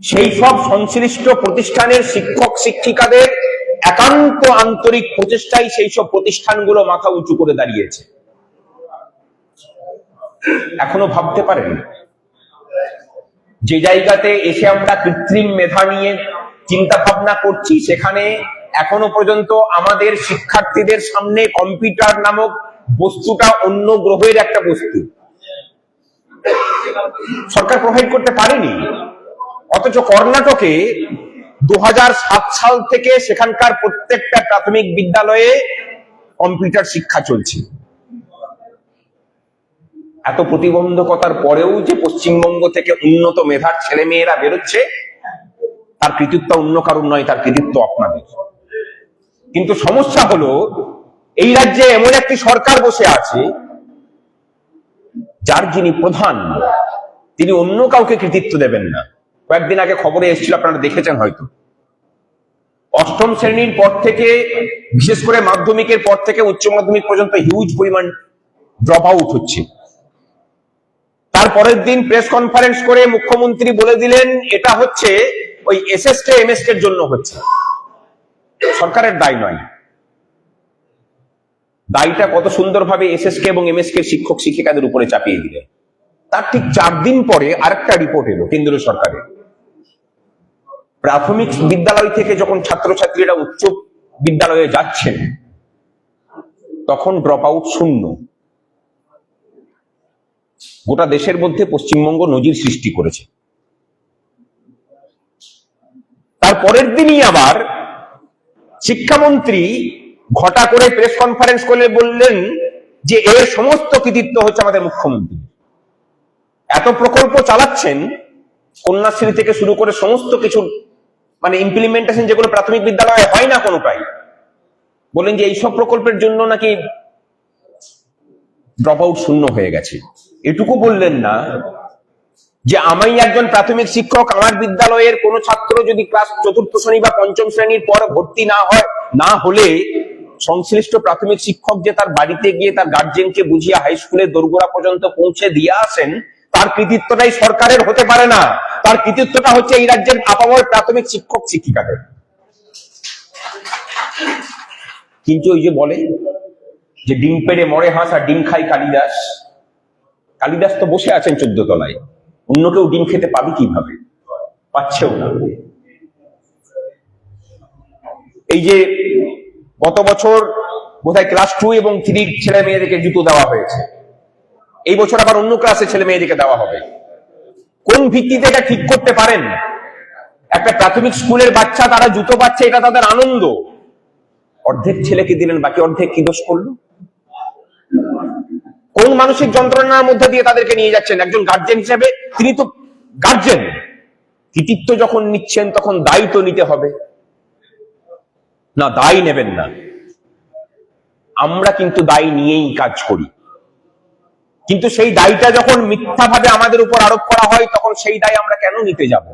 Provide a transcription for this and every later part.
সেই সব সংশ্লিষ্ট প্রতিষ্ঠানের শিক্ষক, শিক্ষিকাদের একান্ত আন্তরিক প্রচেষ্টাই সেই সব প্রতিষ্ঠানগুলো মাথা উঁচু করে দাঁড়িয়েছে। এখনও ভাবতে পারেন? যে জায়গাতে এসে আমরা কৃত্রিম মেধা নিয়ে চিন্তা ভাবনা করছি, সেখানে এখনও পর্যন্ত আমাদের শিক্ষার্থীদের সামনে কম্পিউটার নামক বস্তুটা অন্য গ্রহের একটা বস্তু। সরকার প্রোভাইড করতে পারেনি? অথচ কর্ণাটকে দু হাজার সাত সাল থেকে সেখানকার প্রত্যেকটা প্রাথমিক বিদ্যালয়ে কম্পিউটার শিক্ষা চলছে। এত প্রতিবন্ধকতার পরেও যে পশ্চিমবঙ্গ থেকে উন্নত মেধার ছেলে মেয়েরা বেরোচ্ছে, তার কৃতিত্ব অন্য কারণ নয়, তার কৃতিত্ব আপনাদের। কিন্তু সমস্যা হলো, এই রাজ্যে এমন একটি সরকার বসে আছে, যার যিনি প্রধান, তিনি অন্য কাউকে কৃতিত্ব দেবেন না। কয়েকদিন আগে খবরে এসেছিল, আপনারা দেখেছেন হয়তো। অষ্টম শ্রেণির পর থেকে, বিশেষ করে মাধ্যমিকের পর থেকে উচ্চ মাধ্যমিক পর্যন্ত হিউজ পরিমাণ ড্রপ আউট হচ্ছে। তারপরের দিন প্রেস কনফারেন্স করে মুখ্যমন্ত্রী বলে দিলেন, এটা হচ্ছে ওই এস এস এসএসকে এমএসকে এর জন্য হচ্ছে। সরকারের দায় নয়। দায়টা কত সুন্দরভাবে এসএসকে এবং এমএসকে শিক্ষক শিক্ষিকাদের উপরে চাপিয়ে দিলে তার ঠিক চার দিন পরে আরেকটা রিপোর্ট এলো কেন্দ্রীয় সরকারের। প্রাথমিক বিদ্যালয় থেকে যখন ছাত্রছাত্রীরা উচ্চ বিদ্যালয়ে যাচ্ছেন, তখন ড্রপ আউট শূন্য। গোটা দেশের মধ্যে পশ্চিমবঙ্গ নজির সৃষ্টি করেছে। তার পরের দিনই আবার শিক্ষামন্ত্রী ঘটা করে প্রেস কনফারেন্স করে বললেন যে এর সমস্ত কৃতিত্ব হচ্ছে আমাদের মুখ্যমন্ত্রী এত প্রকল্প চালাচ্ছেন, কন্যাশ্রী থেকে শুরু করে সমস্ত কিছু মানে ইমপ্লিমেন্টেশন যেগুলো প্রাথমিক বিদ্যালয়ে হয় না কোনোটাই। বলেন যে এইসব প্রকল্পের জন্য নাকি ড্রপ আউট শূন্য হয়ে গেছে। এটুকু বললেন না যে আমি একজন প্রাথমিক শিক্ষক, আমার বিদ্যালয়ের কোনো ছাত্র যদি ক্লাস চতুর্থ শ্রেণি বা পঞ্চম শ্রেণির পর ভর্তি না হয়, না হলে সংশ্লিষ্ট প্রাথমিক শিক্ষক যে তার বাড়িতে গিয়ে তার গার্জেনকে বুঝিয়ে হাই স্কুলের দোরগোড়া পর্যন্ত পৌঁছে দিয়ে আসেন তার কৃতিত্বটাই সরকারের হতে পারে না। তার কৃতিত্বটা হচ্ছে এই রাজ্যের আপামর প্রাথমিক শিক্ষক শিক্ষিকাদের। কিন্তু ওই যে বলে যে ডিম পেড়ে মরে হাঁস আর ডিম খাই কালিদাস। কালিদাস তো বসে আছেন চোদ্দ তলায়। অন্য কেউ ডিম খেতে পাবি কীভাবে? পাচ্ছেও না। এই যে গত বছর বোধহয় ক্লাস টু এবং থ্রির ছেলে মেয়েদেরকে জুতো দেওয়া হয়েছে। এই বছর আবার অন্য ক্লাসে ছেলে মেয়েদেরকে দেওয়া হবে। কোন ভিত্তিতে এটা ঠিক করতে পারেন? একটা প্রাথমিক স্কুলের বাচ্চা, তারা জুতো পাচ্ছে, এটা তাদের আনন্দ। অর্ধেক ছেলেকে দিলেন, বাকি অর্ধেক কি দোষ করল? কোন মানসিক যন্ত্রণার মধ্যে দিয়ে তাদেরকে নিয়ে যাচ্ছেন? একজন গার্জেন হিসেবে তিনি তো গার্জেন কৃতিত্ব যখন নিচ্ছেন, তখন দায়ী তো নিতে হবে। না, দায়ী নেবেন না। আমরা কিন্তু দায়ী নিয়েই কাজ করি। কিন্তু সেই দায়টা যখন মিথ্যাভাবে আমাদের উপর আরোপ করা হয়, তখন সেই দায় আমরা কেন নিতে যাব?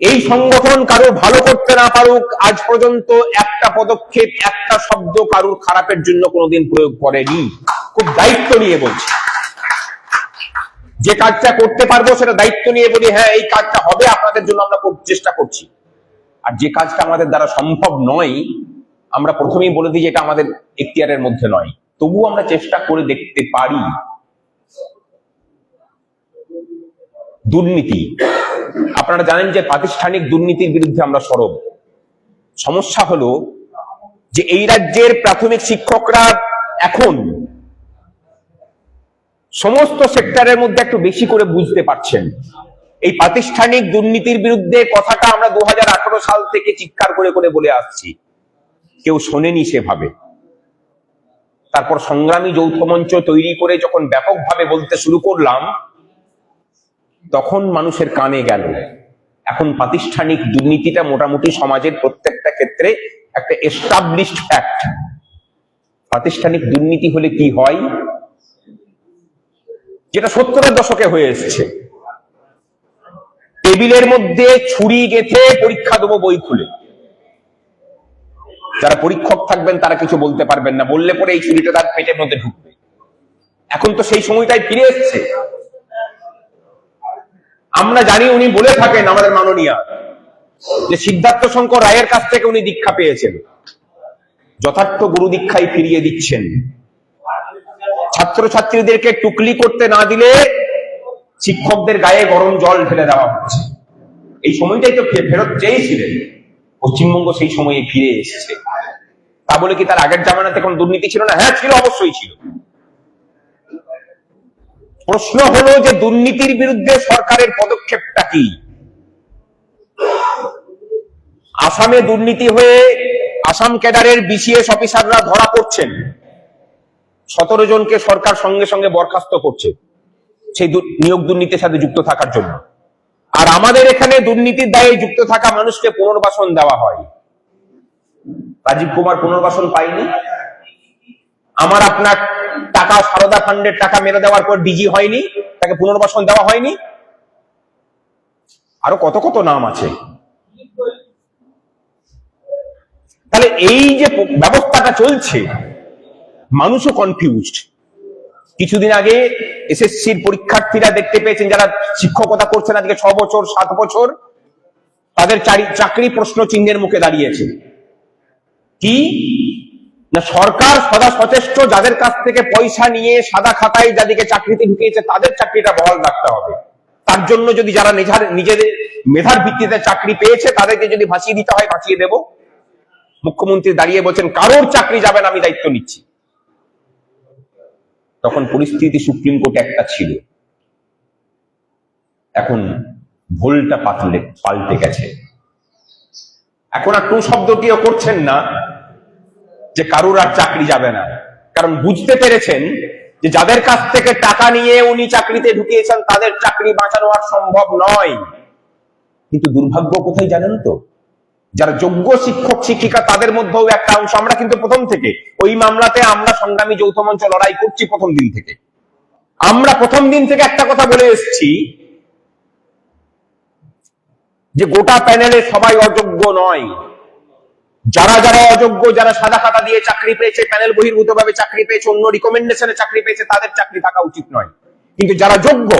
এই সংগঠন কারোর ভালো করতে না পারুক, আজ পর্যন্ত একটা পদক্ষেপ, একটা শব্দ কারুর খারাপের জন্য কোনোদিন প্রয়োগ করেনি। খুব দায়িত্ব নিয়ে বলছি। যে কাজটা করতে পারব সেটা দায়িত্ব নিয়ে বলি হ্যাঁ এই কাজটা হবে, আপনাদের জন্য আমরা খুব চেষ্টা করছি। আর যে কাজটা আমাদের দ্বারা সম্ভব নয়, আমরা প্রথমেই বলে দিই এটা আমাদের এখতিয়ারের মধ্যে নয়। তবুও আমরা চেষ্টা করে দেখতে পারি। দুর্নীতি। আপনারা জানেন যে প্রাতিষ্ঠানিক দুর্নীতির বিরুদ্ধে আমরা সরব। সমস্যা হলো যে এই রাজ্যের প্রাথমিক শিক্ষকরা এখন সমস্ত সেক্টরের মধ্যে একটু বেশি করে বুঝতে পারছেন। এই প্রাতিষ্ঠানিক দুর্নীতির বিরুদ্ধে কথাটা আমরা দু হাজার আঠারো সাল থেকে চিৎকার করে করে বলে আসছি। কেউ শোনেনি সেভাবে। তারপর সংগ্রামী যৌথ মঞ্চ তৈরি করে যখন ব্যাপকভাবে বলতে শুরু করলাম, তখন মানুষের কানে গেল। এখন প্রাতিষ্ঠানিক দুর্নীতিটা মোটামুটি সমাজের প্রত্যেকটা ক্ষেত্রে একটা এস্টাবলিশড ফ্যাক্ট প্রাতিষ্ঠানিক দুর্নীতি হলে কি হয়? যেটা সত্তরের দশকে হয়ে এসেছে। টেবিলের মধ্যে ছুরি গেথে পরীক্ষা দেবো বই খুলে। যারা পরীক্ষক থাকবেন, তারা কিছু বলতে পারবেন না। বললে পরে এই ছুরিটা তার পেটের মধ্যে ঢুকবে। এখন তো সেই সময়টাই ফিরে এসছে। আমরা জানি উনি বলে থাকেন আমাদের মাননীয়া, যে সিদ্ধার্থ শঙ্কর রায়ের কাছ থেকে উনি দীক্ষা পেয়েছেন। যথার্থ গুরু দীক্ষাই ফিরিয়ে দিচ্ছেন। ছাত্রছাত্রীদেরকে টুকলি করতে না দিলে শিক্ষকদের গায়ে গরম জল ঢেলে দেওয়া হচ্ছে। এই সময়টাই তো ফেরত চেয়েছিলেন। পশ্চিমবঙ্গ সেই সময়ে ফিরে এসেছে। তা বলে কি তার আগের জামানাতে কোনো দুর্নীতি ছিল না? হ্যাঁ ছিল, অবশ্যই ছিল। প্রশ্ন হলো যে দুর্নীতির বিরুদ্ধে সরকারের পদক্ষেপটা কি? আসামে দুর্নীতি হয়ে আসাম ক্যাডারের বিসিএস অফিসাররা ধরা পড়ছেন। সতেরো জনকে সরকার সঙ্গে সঙ্গে বরখাস্ত করছে সেই নিয়োগ দুর্নীতির সাথে যুক্ত থাকার জন্য। আর আমাদের এখানে দুর্নীতির দায়ে যুক্ত থাকা মানুষকে পুনর্বাসন দেওয়া হয়। রাজীব কুমার পুনর্বাসন পায়নি। আমার আপনার টাকা, সারদা ফান্ডের টাকা মেরে দেওয়ার পর ডিজি হয়নি, তাকে পুনর্বাসন দেওয়া হয়নি। আরও কত কত নাম আছে। তাহলে এই যে ব্যবস্থাটা চলছে, মানুষও কনফিউজড কিছুদিন আগে এসএসসির পরীক্ষার্থীরা দেখতে পেয়েছেন যারা শিক্ষকতা করছেন আজকে ছ বছর, সাত বছর, তাদের চাকরি প্রশ্ন চিহ্নের মুখে দাঁড়িয়েছে। কি? না সরকার সদা সচেষ্ট যাদের কাছ থেকে পয়সা নিয়ে সাদা খাতায় যাদেরকে চাকরিতে ঢুকিয়েছে, তাদের চাকরিটা বহাল রাখতে হবে। তার জন্য যদি যারা নিজের নিজেদের মেধার ভিত্তিতে চাকরি পেয়েছে, তাদেরকে যদি ভাসিয়ে দিতে হয়, ভাসিয়ে দেব। মুখ্যমন্ত্রী দাঁড়িয়ে বলছেন, কারোর চাকরি যাবেন আমি দায়িত্ব নিচ্ছি। তখন পরিস্থিতি সুপ্রিম কোর্টে একটা ছিল। এখন ভুলটা পাতলে, পাল্টে গেছে। এখন আর টু শব্দটিও করছেন না? যে কারুর আর চাকরি যাবে না। কারণ বুঝতে পেরেছেন যে যাদের কাছ থেকে টাকা নিয়ে উনি চাকরিতে ঢুকিয়েছেন, তাদের চাকরি বাঁচানো আর সম্ভব নয়। কিন্তু দুর্ভাগ্য কোথায় জানেন তো? যারা যোগ্য শিক্ষক, শিক্ষিকা তাদের মধ্যেও একটা অংশ। আমরা কিন্তু প্রথম থেকে ওই মামলাতে আমরা সংগ্রামী যৌথ মঞ্চ লড়াই করছি প্রথম দিন থেকে। আমরা প্রথম দিন থেকে একটা কথা বলে এসেছি যে গোটা প্যানেলে সবাই অযোগ্য নয়। যারা যারা অযোগ্য, যারা সাদা খাতা দিয়ে চাকরি পেয়েছে, প্যানেল বহির্ভূত ভাবে চাকরি পেয়েছে, অন্য রিকমেন্ডেশনে চাকরি পেয়েছে, তাদের চাকরি থাকা উচিত নয়। কিন্তু যারা যোগ্য,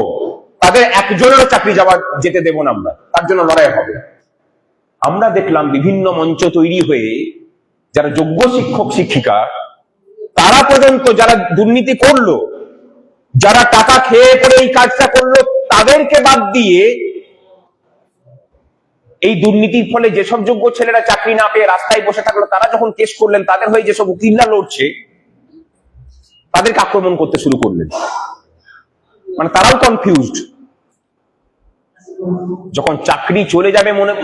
তাদের একজনেরও চাকরি যাওয়া যেতে দেব না আমরা। তার জন্য লড়াই হবে। আমরা দেখলাম বিভিন্ন মঞ্চ তৈরি হয়ে যারা যোগ্য শিক্ষক, শিক্ষিকা, তারা পর্যন্ত যারা দুর্নীতি করল, যারা টাকা খেয়ে পরে এই কাজটা করল, তাদেরকে বাদ দিয়ে এই দুর্নীতির ফলে যেসব যোগ্য ছেলেরা চাকরি না পেয়ে রাস্তায় বসে থাকল, তারা যখন কেস করলেন, তাদের হয়ে যেসব উকিল্লা লড়ছে, তাদেরকে আক্রমণ করতে শুরু করলেন। মানে তারাও কনফিউজড যখন চাকরি চলে যাবে মনে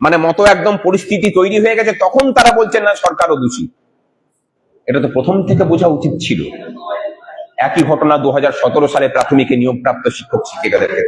মানে মতো একদম পরিস্থিতি তৈরি হয়ে গেছে, তখন তারা বলছেন, না, সরকারও দোষী। এটা তো প্রথম থেকে বোঝা উচিত ছিল। একই ঘটনা দু হাজার সতেরো সালে প্রাথমিকে নিয়োগপ্রাপ্ত শিক্ষক শিক্ষিকাদের